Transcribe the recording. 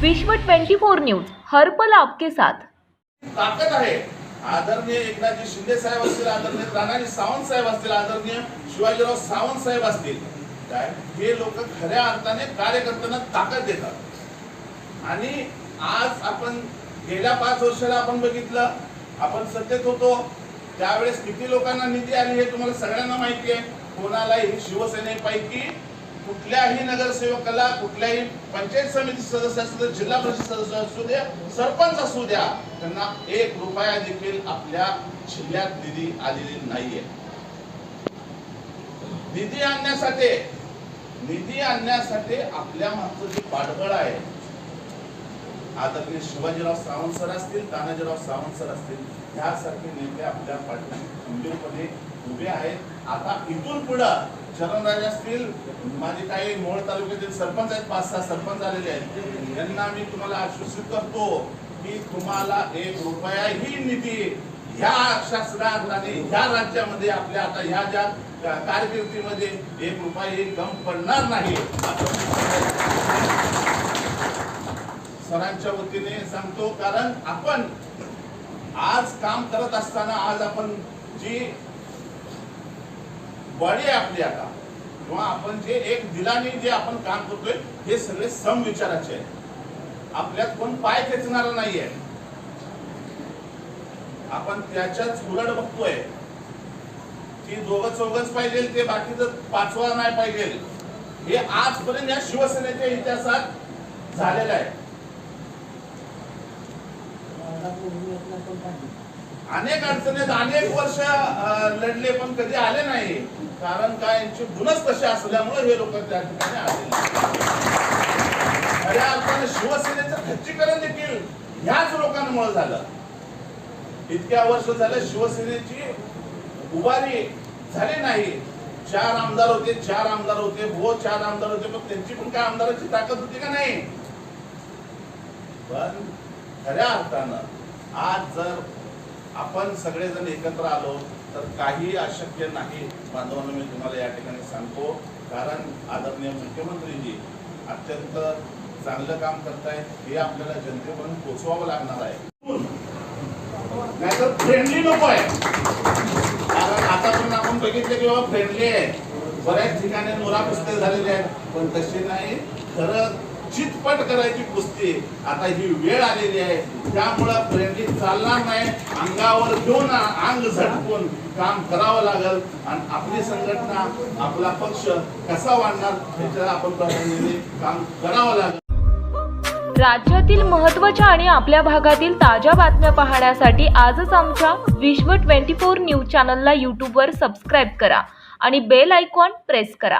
विश्व 24 न्यूज हरपल आपके साथ. ताकद आहे. आदरणीय एकनाथजी शिंदे साहेब असतील आदरणीय राणाजी सावंत साहेब असतील आदरणीय शिवाजीराव सावंत साहेब असतील काय? हे लोक खऱ्या अर्थाने कार्यकर्त्यांना ताकद देतात. आणि आज आपण गेल्या पाच वर्षाला आपण बघितलं आपण सत्तेत होतो त्यावेळेस किती लोकांना निधी आली हे तुम्हाला सगळ्यांना माहिती आहे. कोणालाही शिवसेनेपैकी कुठल्याही नगरसेवकाला कुठल्याही पंचायत समिती सदस्य असू दे जिल्हा परिषद सदस्य असू द्या सरपंच असू द्या त्यांना एक रुपया देखील आपल्या जिल्ह्यात निधी आलेली नाहीये. निधी आणण्यासाठी निधी आणण्यासाठी आपल्या मागचं जे पाठबळ आहे आदरणीय शिवाजीराव सावंत सर असतील तानाजीराव सावंत सर असतील यासारखे नेते आपल्या पाठीशी खंबीरपणे उभे आहेत. आता इथून पुढं शरणराजे असतील माझे काही मोळ तालुक्यातील सरपंच आहेत पाच सहा सरपंच आलेले आहेत. यांना मी तुम्हाला आश्वासित करतो की तुम्हाला एक रुपयाही निधी ह्या शासनात आणि ह्या राज्यामध्ये आपल्या आता ह्या ज्या कारकिर्दीमध्ये एक रुपयाही कम पडणार नाही. सरांच्या वतीने सांगतो कारण आपण आज काम करत असताना आज आपण जी बॉडी आहे आपली आता. किंवा आपण जे एक दिलाने जे आपण काम करतोय हे सगळे सम विचाराचे आहे आपल्यात कोण पाय खेचणारा नाहीये. आपण त्याच्याच उलट बघतोय. की दोघं चौघच पाहिजे ते बाकीचं पाचवा नाही पाहिजे. हे आजपर्यंत या शिवसेनेच्या इतिहासात झालेलं आहे. अनेक अडचणीत अनेक वर्ष लढले पण कधी आले नाही. कारण काय यांचे गुणच तसे असल्यामुळे हे लोक त्या ठिकाणी आले खऱ्या अर्थाने शिवसेनेचं खच्चीकरण देखील ह्याच लोकांमुळे झालं. इतक्या वर्ष झालं शिवसेनेची उभारी झाली नाही. चार आमदार होते चार आमदार होते भो चार आमदार होते पण त्यांची पण काय आमदाराची ताकद होती का नाही? पण खऱ्या अर्थानं आज जर आपण सगळेजण एकत्र आलो तर काही अशक्य नाही. बांधवांना मी तुम्हाला या ठिकाणी सांगतो कारण आदरणीय मुख्यमंत्रीजी अत्यंत चांगलं काम करतायत. हे आपल्याला जनतेपर्यंत पोचवावं लागणार आहे. नाहीतर फ्रेंडली नको आहे. कारण आता पण आपण बघितले की बाबा फ्रेंडली आहे. बऱ्याच ठिकाणी नोरा झालेले आहेत. पण तशी नाही. खरं चितपट करायची कुस्ती. आता ही वेळ आलेली आहे. त्यामुळं फ्रेंडली चालणार नाही. अंगावर घेऊन अंग झटकून काम करावं लागल. आणि आपली संघटना आपला पक्ष कसा वाढणार याच्याला आपण प्राधान्याने काम करावं लागल. राज्यातील महत्त्वाच्या आणि आपल्या भागातील ताज्या बातम्या पाहण्यासाठी आजच आमच्या विश्व 24 न्यूज चॅनलला यूट्यूबवर सबस्क्राईब करा आणि बेल आयकॉन प्रेस करा.